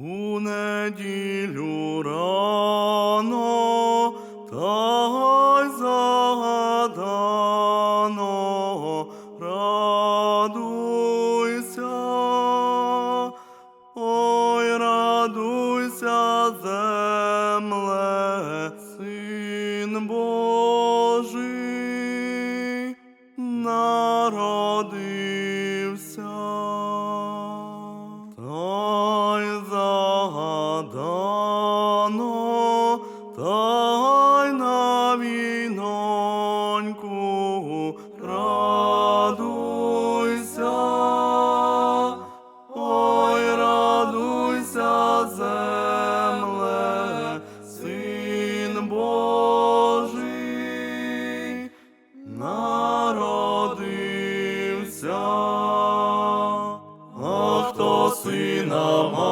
У неділю рано та й загадано, радуйся, ой, радуйся, земле, син Божий народився. Загадано, та на віноньку радуйся, ой, радуйся, земле, син Божий народився. А хто сина має,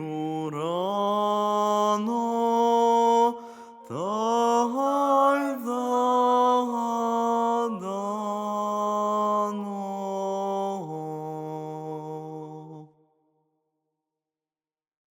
돌아